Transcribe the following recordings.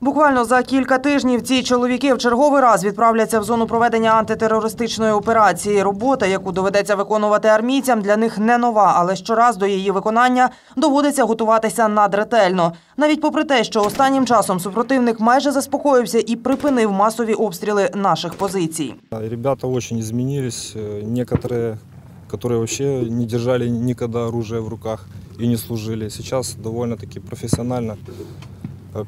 Буквально за кілька тижнів ці чоловіки в черговий раз відправляться в зону проведення антитерористичної операції. Робота, яку доведеться виконувати армійцям, для них не нова, але щораз до її виконання доводиться готуватися надретельно. Навіть попри те, що останнім часом супротивник майже заспокоївся і припинив масові обстріли наших позицій. А Ребята очень изменились. Э, Некоторые, которые вообще не держали никогда оружие в руках и не служили, сейчас довольно-таки профессионально э,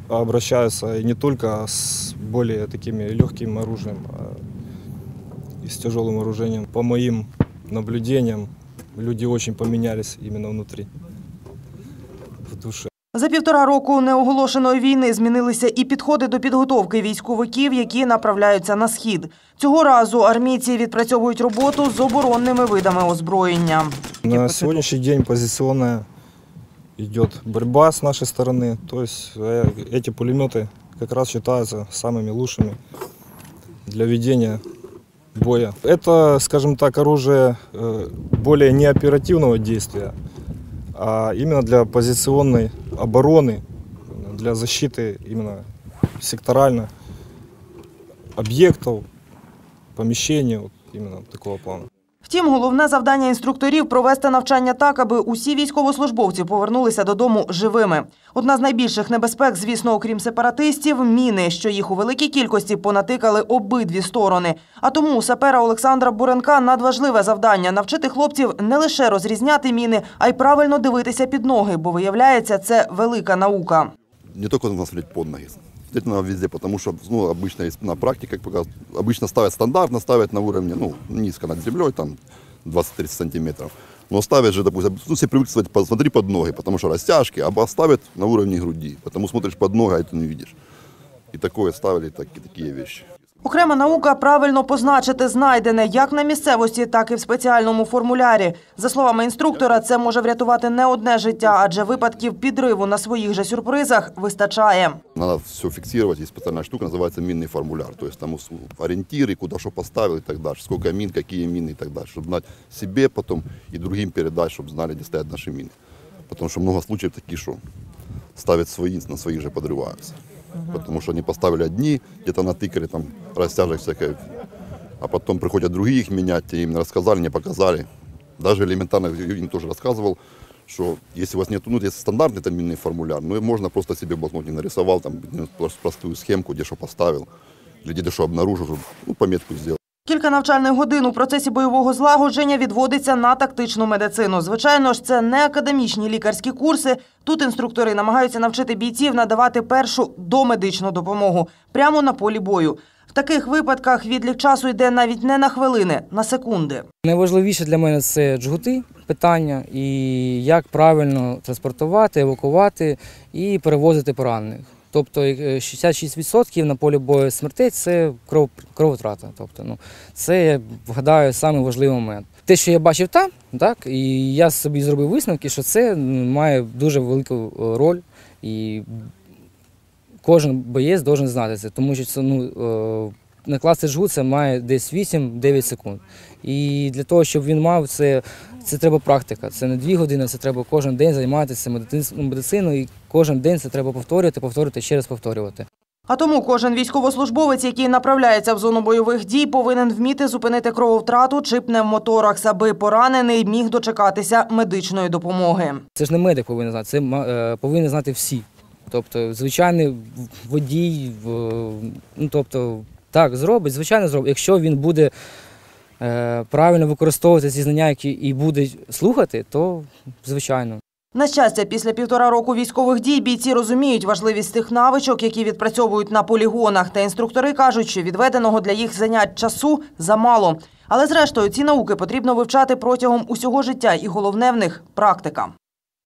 обращаются и не только с более такими легким оружием, а и с тяжелым оружием. По моим наблюдениям, люди очень поменялись именно внутри, в душе. За півтора року неоголошеної війни змінилися і підходи до підготовки військовиків, які направляються на схід. Цього разу армійці відпрацьовують роботу з оборонними видами озброєння. На сегодняшний день позиционная идет борьба с нашей стороны. То есть э, эти пулеметы как раз считаются самыми лучшими для ведения боя. Это, скажем так, оружие э, более не оперативного действия, а именно для позиционной обороны, для защиты именно секторально объектов, помещений, вот именно такого плана. Втім, головне завдання інструкторів провести навчання так, аби усі військовослужбовці повернулися додому живими. Одна з найбільших небезпек, звісно, окрім сепаратистів, міни, що їх у великій кількості понатикали обидві сторони. А тому у сапера Олександра Буренка надважливе завдання навчити хлопців не лише розрізняти міни, а й правильно дивитися під ноги, бо виявляється, це велика наука. не только нужно смотреть под ноги Смотреть надо везде, потому что ну, обычно есть на практике, как показывают, обычно ставят стандартно, ставят на уровне, ну, низко над землей, там 20-30 сантиметров. Но ставят же, допустим, ну, все привыкли сказать, посмотри под ноги, потому что растяжки, а ставят на уровне груди. Потому смотришь под ноги, а это не видишь. И такое ставили, так, такие вещи. Окрема наука правильно позначити знайдене як на місцевості, так і в спеціальному формулярі. За словами інструктора, це може врятувати не одне життя, адже випадків підриву на своїх же сюрпризах вистачає. Надо все фиксировать, есть специальная штука, называется минный формуляр. То есть там ус- ориентиры, куда что поставил и так дальше, сколько мин, какие мины и так дальше. Чтобы знать себе потом и другим передать, чтобы знали, где стоят наши мины. Потому что много случаев таких, что ставят свои, на своих же подрываются. Потому что они поставили одни, где-то натыкали там растяжек всякой, а потом приходят другие их менять, те им не рассказали, не показали. Даже элементарно я им тоже рассказывал, что если у вас нет, ну, есть стандартный там минный формуляр, ну, и можно просто себе в блокноте нарисовал, там, ну, просто простую схемку, где что поставил, или где что обнаружил, чтобы, ну, пометку сделал. Кілька навчальних годин у процесі бойового злагодження відводиться на тактичну медицину. Звичайно ж, це не академічні лікарські курси. Тут інструктори намагаються навчити бійців надавати першу домедичну допомогу прямо на полі бою. В таких випадках відлік часу йде навіть не на хвилини, на секунди. Найважливіше для мене це джгути питання і як правильно транспортувати, евакувати і перевозити поранених. Тобто е, 66% на полі бою смертей це кров, кровотрата. Тобто, ну, це, я вгадаю, найважливий момент. Те, що я бачив там, так, і я собі зробив висновки, що це має дуже велику е, роль. І кожен боєць має знати це, тому що це ну, е, накласти жгут це має десь 8-9 секунд. І для того, щоб він мав це, це треба практика. Це не дві години, це треба кожен день займатися медицин- медициною, і кожен день це треба повторювати, повторювати, ще раз повторювати. А тому кожен військовослужбовець, який направляється в зону бойових дій, повинен вміти зупинити крововтрату чи пневмоторакс, аби поранений міг дочекатися медичної допомоги. Це ж не медик повинен знати, це е, повинні знати всі. Тобто, звичайний водій, ну тобто, так, зробить, звичайно зробить. Якщо він буде е, правильно використовувати ці знання, які і буде слухати, то звичайно. На щастя, після півтора року військових дій бійці розуміють важливість тих навичок, які відпрацьовують на полігонах. Та інструктори кажуть, що відведеного для їх занять часу замало. Але зрештою ці науки потрібно вивчати протягом усього життя, і головне в них практика.